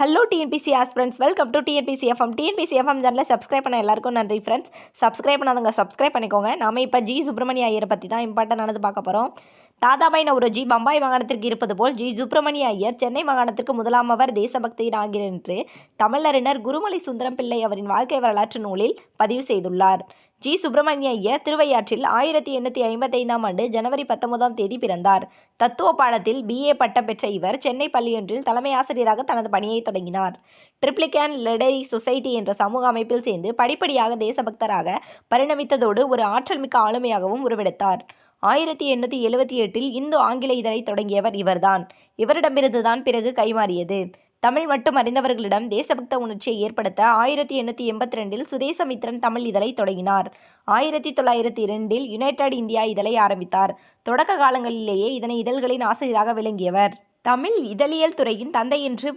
Hello TNPSC aspirants welcome to TNPSC FM TNPSC FM சேனலில் subscribe பண்ண எல்லாருக்கும் நன்றி ஃப்ரெண்ட்ஸ் சப்ஸ்கிரைப் பண்ணாதவங்க சப்ஸ்கிரைப் பண்ணிக்கோங்க. நாம இப்போ ஜி சுப்பிரமணிய ஐயரை பற்றி தான் இம்பார்ட்டன்டானது பார்க்க போகிறோம் தாதாபாய் நவரோஜி பம்பாய் மாகாணத்திற்கு இருப்பது போல் ஜி. சுப்பிரமணிய ஐயர் சென்னை மாகாணத்திற்கு முதலாமவர் தேசபக்தியின் ஆகிறார் என்று தமிழறிஞர் குருமலை சுந்தரம் பிள்ளை அவரின் வாழ்க்கை வரலாற்று நூலில் பதிவு செய்துள்ளார். ஜி. சுப்பிரமணிய ஐயர் திருவையாற்றில் ஆயிரத்தி எண்ணூற்றி ஐம்பத்தைந்தாம் ஆண்டு ஜனவரி பத்தொன்பதாம் தேதி பிறந்தார். தத்துவ பாடத்தில் பிஏ பட்டம் பெற்ற இவர் சென்னை பள்ளியொன்றில் தலைமை ஆசிரியராக தனது பணியை தொடங்கினார். ட்ரிப்ளிகேன் லெடரி சொசைட்டி என்ற சமூக அமைப்பில் சேர்ந்து படிப்படியாக தேசபக்தராக பரிணமித்ததோடு ஒரு ஆற்றல் மிக்க ஆளுமையாகவும் உருவெடுத்தார். ஆயிரத்தி எண்ணூற்றி எழுவத்தி எட்டில் இந்து ஆங்கில இதழை தொடங்கியவர் இவர்தான். இவரிடமிருந்துதான் பிறகு கைமாறியது. தமிழ் மட்டும் அறிந்தவர்களிடம் தேசபக்த உணர்ச்சியை ஏற்படுத்த ஆயிரத்தி எண்ணூற்றி எண்பத்தி ரெண்டில் சுதேசமித்ரன் தமிழ் இதழை தொடங்கினார். ஆயிரத்தி தொள்ளாயிரத்தி இரண்டில் யுனைடெட் இந்தியா இதழை ஆரம்பித்தார். தொடக்க காலங்களிலேயே இதனை இதழ்களின் ஆசிரியராக விளங்கியவர். தமிழ் இதழியல் துறையின் தந்தை என்று